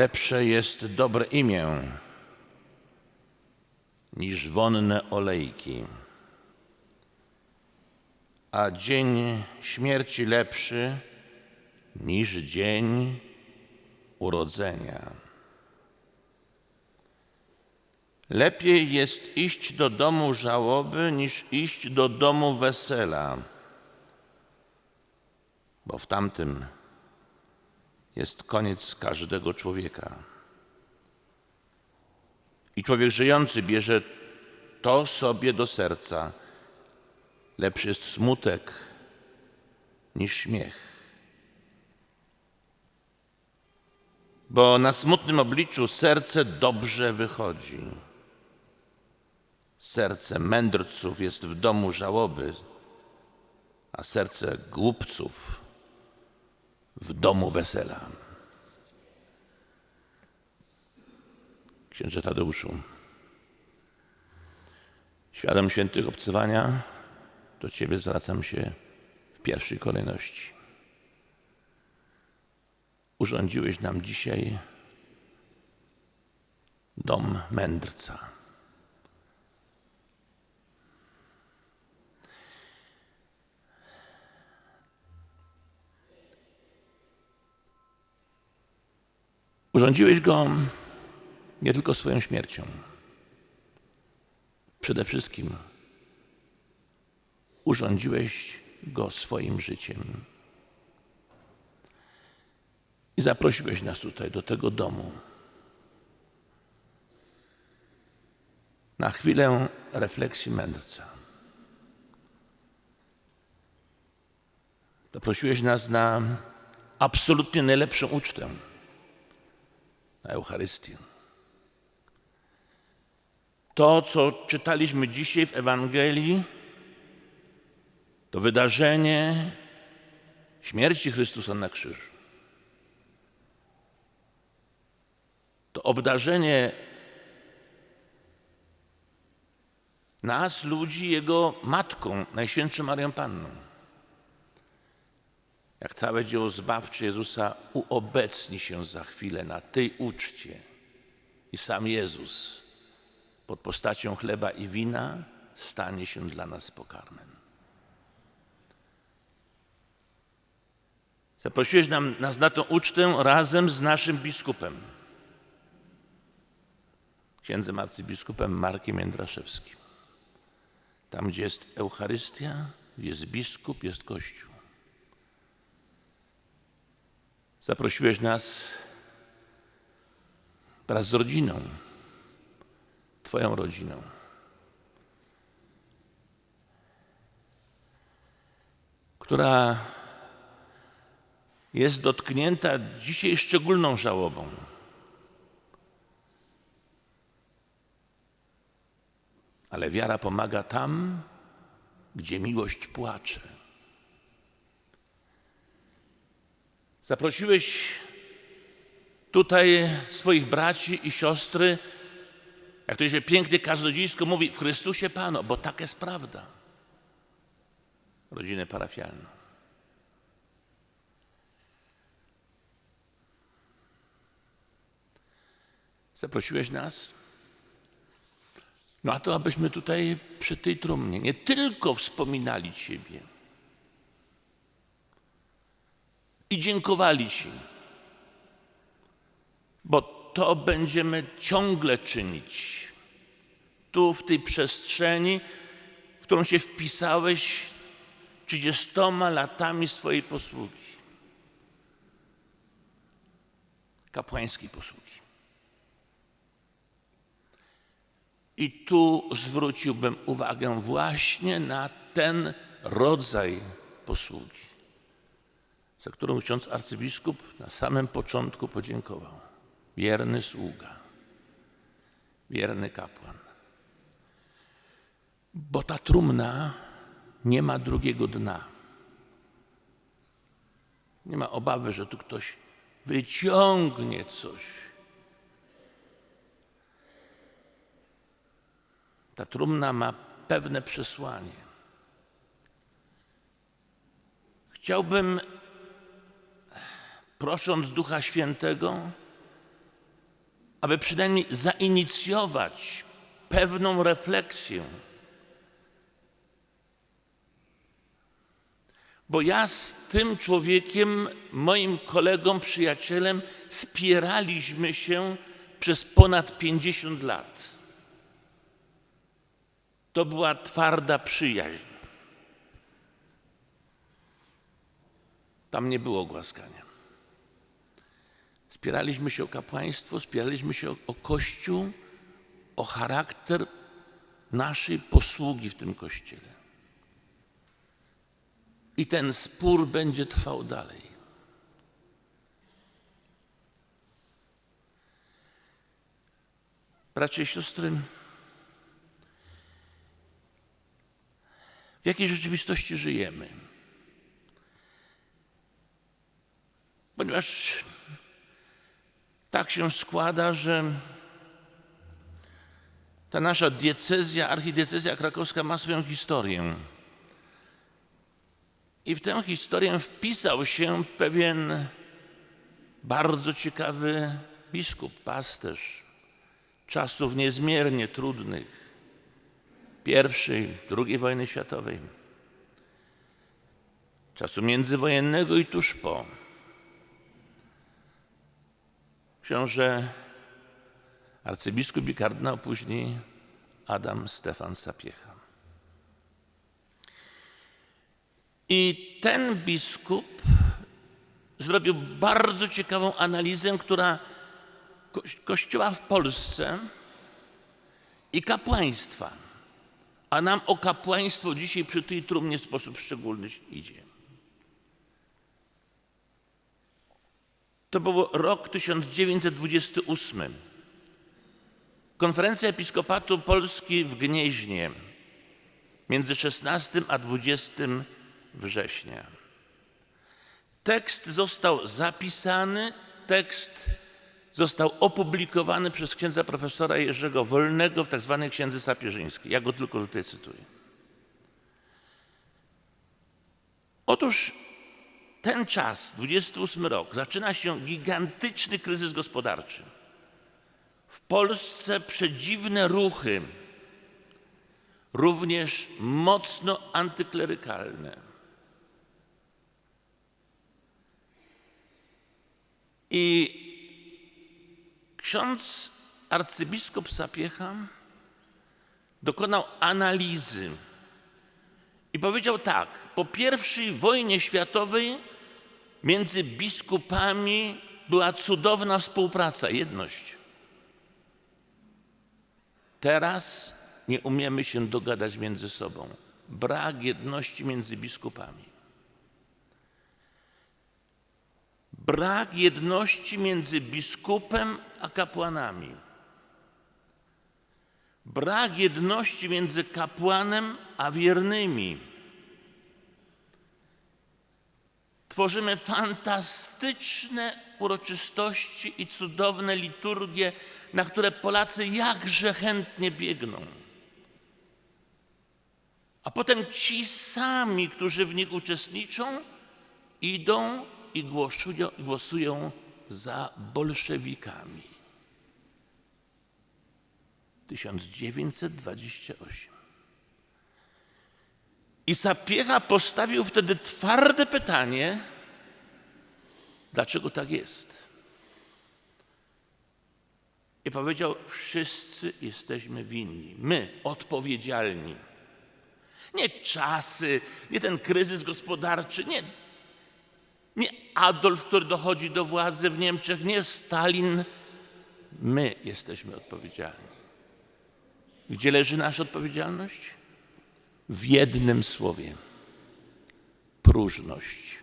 Lepsze jest dobre imię niż wonne olejki, a dzień śmierci lepszy niż dzień urodzenia. Lepiej jest iść do domu żałoby niż iść do domu wesela, bo w tamtym jest koniec każdego człowieka. I człowiek żyjący bierze to sobie do serca. Lepszy jest smutek niż śmiech. Bo na smutnym obliczu serce dobrze wychodzi. Serce mędrców jest w domu żałoby, a serce głupców w domu wesela. Księże Tadeuszu, świadom świętych obcywania, do Ciebie zwracam się w pierwszej kolejności. Urządziłeś nam dzisiaj dom mędrca. Urządziłeś go nie tylko swoją śmiercią. Przede wszystkim urządziłeś go swoim życiem. I zaprosiłeś nas tutaj do tego domu. Na chwilę refleksji mędrca. Zaprosiłeś nas na absolutnie najlepszą ucztę na Eucharystię. To, co czytaliśmy dzisiaj w Ewangelii, to wydarzenie śmierci Chrystusa na krzyżu. To obdarzenie nas, ludzi, Jego Matką, Najświętszą Marią Panną. Jak całe dzieło zbawcze Jezusa uobecni się za chwilę na tej uczcie. I sam Jezus pod postacią chleba i wina stanie się dla nas pokarmem. Zaprosiłeś nam, nas na tę ucztę razem z naszym biskupem, księdzem arcybiskupem Markiem Jędraszewskim. Tam, gdzie jest Eucharystia, jest biskup, jest Kościół. Zaprosiłeś nas wraz z rodziną, Twoją rodziną. która jest dotknięta dzisiaj szczególną żałobą. Ale wiara pomaga tam, gdzie miłość płacze. Zaprosiłeś tutaj swoich braci i siostry, jak to się pięknie kaznodziejsko mówi, w Chrystusie Panu, bo tak jest prawda. Rodzinę parafialną. Zaprosiłeś nas, no a to abyśmy tutaj przy tej trumnie nie tylko wspominali Ciebie i dziękowali Ci, bo to będziemy ciągle czynić. Tu, w tej przestrzeni, w którą się wpisałeś trzydziestoma latami swojej posługi, kapłańskiej posługi. I tu zwróciłbym uwagę właśnie na ten rodzaj posługi, za którą ksiądz arcybiskup na samym początku podziękował. Wierny sługa, wierny kapłan. Bo ta trumna nie ma drugiego dna. Nie ma obawy, że tu ktoś wyciągnie coś Ta trumna ma pewne przesłanie. Chciałbym, prosząc Ducha Świętego, aby przynajmniej zainicjować pewną refleksję. Bo ja z tym człowiekiem, moim kolegą, przyjacielem, spieraliśmy się przez ponad 50 lat. To była twarda przyjaźń. Tam nie było głaskania. Spieraliśmy się o kapłaństwo, spieraliśmy się o, o Kościół, o charakter naszej posługi w tym Kościele. I ten spór będzie trwał dalej. Bracia i siostry, w jakiej rzeczywistości żyjemy? Ponieważ tak się składa, że ta nasza diecezja, archidiecezja krakowska ma swoją historię. I w tę historię wpisał się pewien bardzo ciekawy biskup, pasterz czasów niezmiernie trudnych pierwszej, drugiej wojny światowej, czasu międzywojennego i tuż po. Książę arcybiskup i kardynał, później Adam Stefan Sapiecha. I ten biskup zrobił bardzo ciekawą analizę, która ko Kościoła w Polsce i kapłaństwa, a nam o kapłaństwo dzisiaj przy tej trumnie w sposób szczególny idzie. To był rok 1928. Konferencja Episkopatu Polski w Gnieźnie między 16 a 20 września. Tekst został zapisany, tekst został opublikowany przez księdza profesora Jerzego Wolnego w tak zwanej księdze sapieżyńskiej. Ja go tylko tutaj cytuję. Otóż ten czas, 28 rok, zaczyna się gigantyczny kryzys gospodarczy. W Polsce przedziwne ruchy, również mocno antyklerykalne. I ksiądz arcybiskup Sapiecha dokonał analizy i powiedział tak: Po pierwszej wojnie światowej między biskupami była cudowna współpraca, jedność. Teraz nie umiemy się dogadać między sobą. Brak jedności między biskupami. Brak jedności między biskupem a kapłanami. Brak jedności między kapłanem a wiernymi. Tworzymy fantastyczne uroczystości i cudowne liturgie, na które Polacy jakże chętnie biegną. A potem ci sami, którzy w nich uczestniczą, idą i głosują, głosują za bolszewikami. 1928. I Sapiecha postawił wtedy twarde pytanie, dlaczego tak jest. I powiedział: Wszyscy jesteśmy winni, my odpowiedzialni. Nie czasy, nie ten kryzys gospodarczy, nie, nie Adolf, który dochodzi do władzy w Niemczech, nie Stalin. My jesteśmy odpowiedzialni. Gdzie leży nasza odpowiedzialność? W jednym słowie: próżność.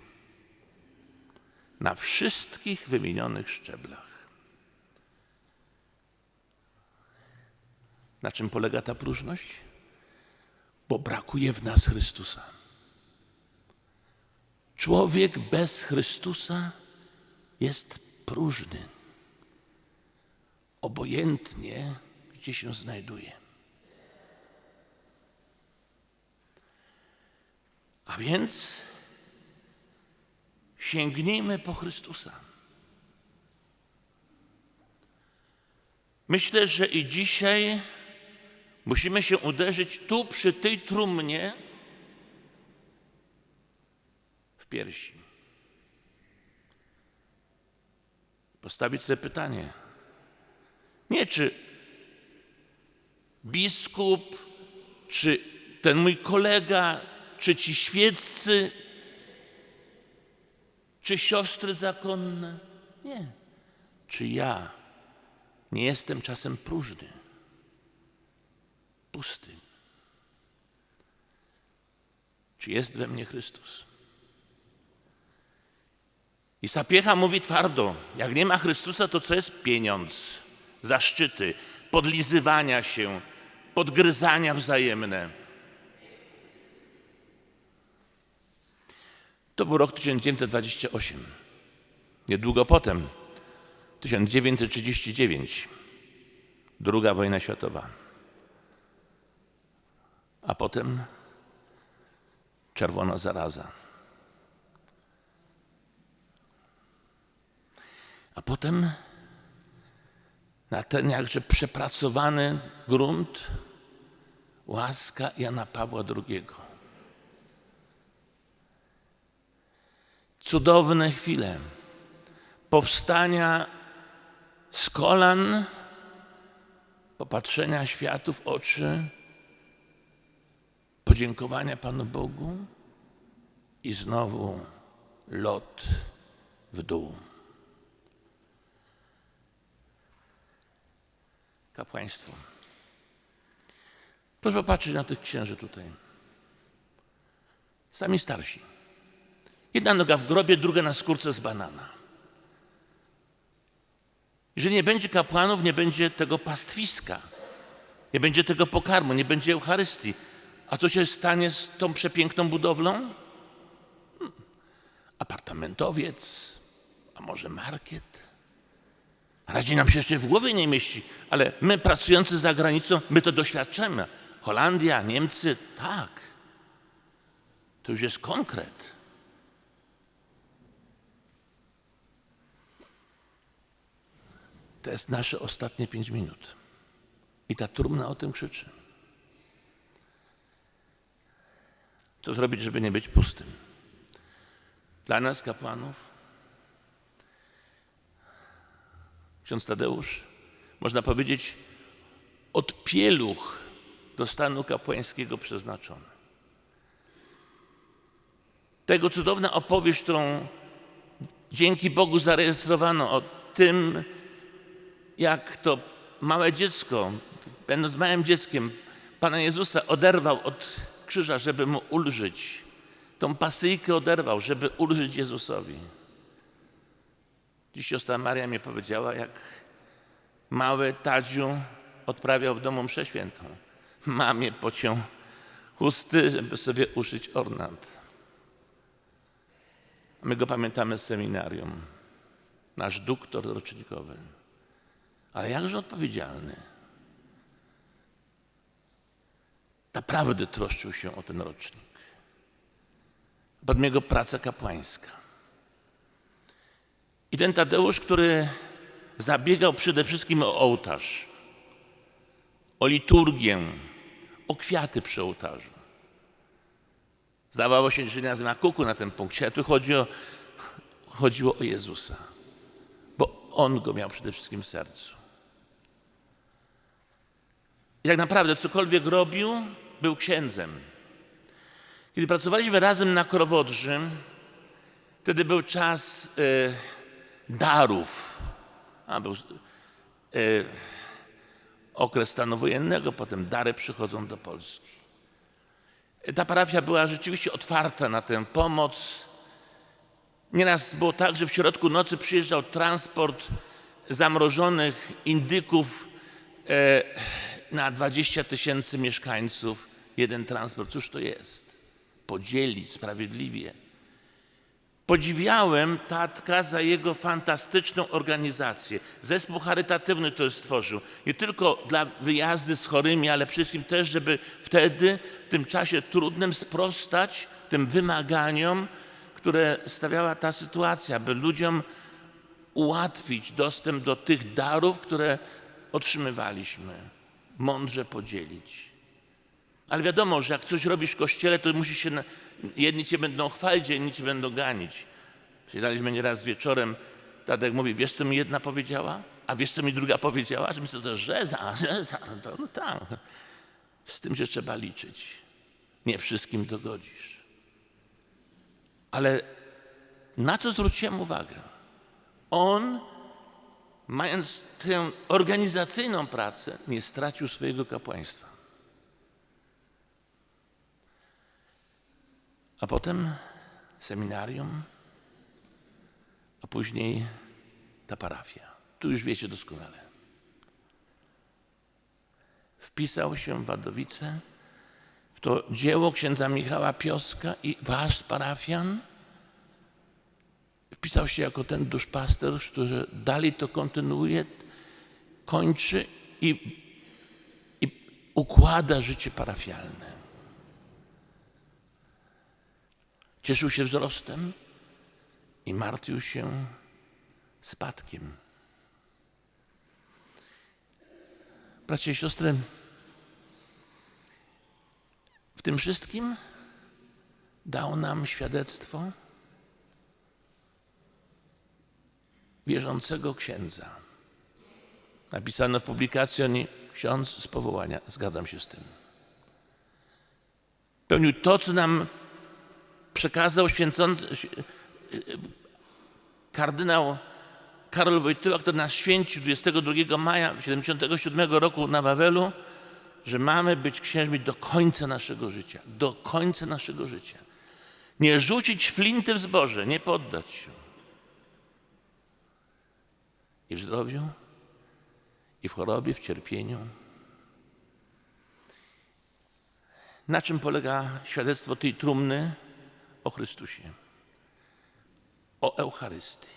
Na wszystkich wymienionych szczeblach. Na czym polega ta próżność? Bo brakuje w nas Chrystusa. Człowiek bez Chrystusa jest próżny, obojętnie gdzie się znajduje. A więc Sięgnijmy po Chrystusa. Myślę, że i dzisiaj musimy się uderzyć tu przy tej trumnie w piersi. Postawić sobie pytanie. Nie czy biskup, czy ten mój kolega, czy ci świeccy, czy siostry zakonne. Nie. Czy ja nie jestem czasem próżny, pusty? Czy jest we mnie Chrystus? I Sapiecha mówi twardo, jak nie ma Chrystusa, to co jest pieniądz, zaszczyty, podlizywania się, podgryzania wzajemne. To był rok 1928. Niedługo potem, 1939, druga wojna światowa. A potem czerwona zaraza. A potem na ten jakże przepracowany grunt łaska Jana Pawła II. Cudowne chwile powstania z kolan, popatrzenia światu w oczy, podziękowania Panu Bogu i znowu lot w dół. Kapłaństwo. Proszę popatrzeć na tych księży tutaj. Sami starsi. Jedna noga w grobie, druga na skórce z banana. Jeżeli nie będzie kapłanów, nie będzie tego pastwiska, nie będzie tego pokarmu, nie będzie Eucharystii. A co się stanie z tą przepiękną budowlą? Hmm. Apartamentowiec, a może market? Raczej nam się jeszcze w głowie nie mieści, ale my pracujący za granicą, my to doświadczamy. Holandia, Niemcy, tak. To już jest konkret. To jest nasze ostatnie pięć minut. I ta trumna o tym krzyczy. Co zrobić, żeby nie być pustym? Dla nas, kapłanów, ksiądz Tadeusz, można powiedzieć, od pieluch do stanu kapłańskiego przeznaczony. Tego cudowna opowieść, którą dzięki Bogu zarejestrowano o tym, jak to małe dziecko, będąc małym dzieckiem, Pana Jezusa oderwał od krzyża, żeby mu ulżyć. Tą pasyjkę oderwał, żeby ulżyć Jezusowi. Dziś siostra Maria mi powiedziała, jak mały Tadziu odprawiał w domu mszę świętą. Mamie pociął chusty, żeby sobie uszyć ornat. My go pamiętamy z seminarium. Nasz doktor rocznikowy. Ale jakże odpowiedzialny. Naprawdę troszczył się o ten rocznik. Pod jego praca kapłańska. I ten Tadeusz, który zabiegał przede wszystkim o ołtarz, o liturgię, o kwiaty przy ołtarzu. Zdawało się, że nie ma kuku na tym punkcie, ale tu chodzi o, chodziło o Jezusa, bo On go miał przede wszystkim w sercu. I tak naprawdę cokolwiek robił, był księdzem. Kiedy pracowaliśmy razem na Krowodrzy, wtedy był czas y, darów. A, był y, okres stanu wojennego, potem dary przychodzą do Polski. Ta parafia była rzeczywiście otwarta na tę pomoc. Nieraz było tak, że w środku nocy przyjeżdżał transport zamrożonych indyków e, na 20 tysięcy mieszkańców. Jeden transport. Cóż to jest? Podzielić sprawiedliwie. Podziwiałem Tatka za jego fantastyczną organizację. Zespół charytatywny to stworzył. Nie tylko dla wyjazdy z chorymi, ale wszystkim też, żeby wtedy, w tym czasie trudnym, sprostać tym wymaganiom, które stawiała ta sytuacja, by ludziom ułatwić dostęp do tych darów, które otrzymywaliśmy, mądrze podzielić. Ale wiadomo, że jak coś robisz w kościele, to musisz się. Na... Jedni cię będą chwalić, inni cię będą ganić. Siadaliśmy nieraz wieczorem, Tadek mówi, wiesz co mi jedna powiedziała? A wiesz co mi druga powiedziała? Że mi to, to żeza, żeza. To, no tak. Z tym, że trzeba liczyć. Nie wszystkim dogodzisz. Ale na co zwróciłem uwagę? On, mając tę organizacyjną pracę, nie stracił swojego kapłaństwa. A potem seminarium, a później ta parafia. Tu już wiecie doskonale. Wpisał się w Wadowice w to dzieło księdza Michała Pioska i wasz parafian wpisał się jako ten duszpasterz, który dalej to kontynuuje, kończy i, i układa życie parafialne. Cieszył się wzrostem i martwił się spadkiem. Bracia i siostry, w tym wszystkim dał nam świadectwo wierzącego księdza. Napisano w publikacji o niej ksiądz z powołania. Zgadzam się z tym. Pełnił to, co nam przekazał święcony kardynał Karol Wojtyła, który nas święcił 22 maja 1977 roku na Wawelu, że mamy być księżmi do końca naszego życia. Do końca naszego życia. Nie rzucić flinty w zboże, nie poddać się. I w zdrowiu, i w chorobie, w cierpieniu. Na czym polega świadectwo tej trumny o Chrystusie? O Eucharystii,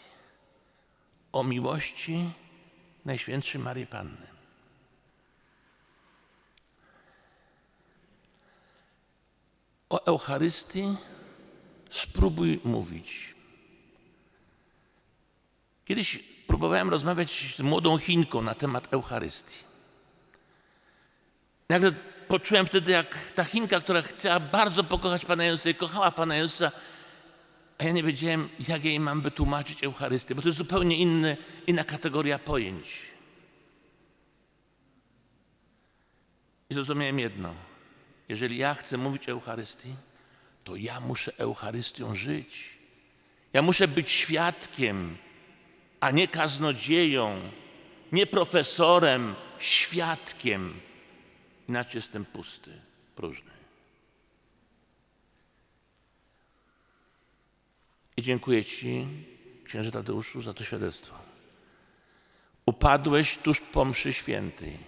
o miłości Najświętszej Marii Panny. O Eucharystii spróbuj mówić. Kiedyś próbowałem rozmawiać z młodą Chinką na temat Eucharystii. Nagle poczułem wtedy, jak ta Chinka, która chciała bardzo pokochać Pana Jezusa i kochała Pana Jezusa, a ja nie wiedziałem, jak jej mam wytłumaczyć Eucharystię, bo to jest zupełnie inny, inna kategoria pojęć. I zrozumiałem jedno. Jeżeli ja chcę mówić o Eucharystii, to ja muszę Eucharystią żyć. Ja muszę być świadkiem, a nie kaznodzieją, nie profesorem, świadkiem. Inaczej jestem pusty, próżny. I dziękuję Ci, księże Tadeuszu, za to świadectwo. Upadłeś tuż po mszy świętej.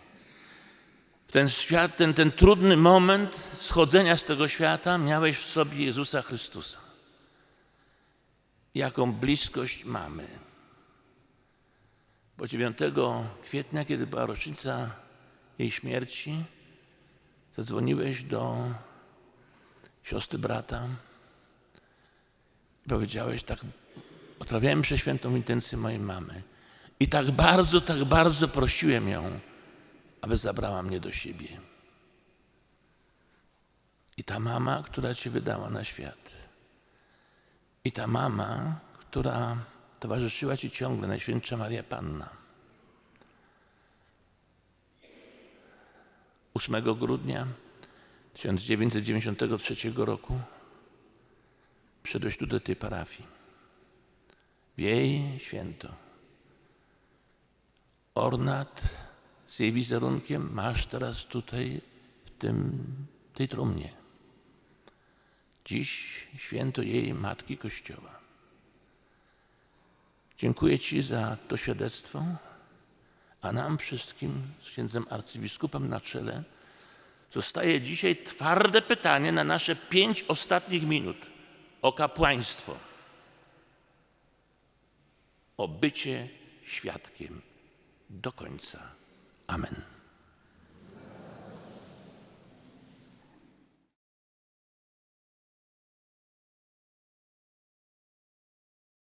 W ten, świat, ten, ten trudny moment schodzenia z tego świata miałeś w sobie Jezusa Chrystusa. Jaką bliskość mamy. Bo 9 kwietnia, kiedy była rocznica jej śmierci, zadzwoniłeś do siostry brata i powiedziałeś tak, odprawiałem przeświętą intencję mojej mamy i tak bardzo, tak bardzo prosiłem ją, aby zabrała mnie do siebie. I ta mama, która cię wydała na świat. I ta mama, która towarzyszyła ci ciągle, Najświętsza Maria Panna. 8 grudnia 1993 roku przyszedłeś tu do tej parafii. W jej święto. Ornat z jej wizerunkiem masz teraz tutaj w tym, tej trumnie. Dziś święto jej Matki Kościoła. Dziękuję Ci za to świadectwo, a nam wszystkim z księdzem arcybiskupem na czele zostaje dzisiaj twarde pytanie na nasze pięć ostatnich minut o kapłaństwo, o bycie świadkiem do końca. Amen.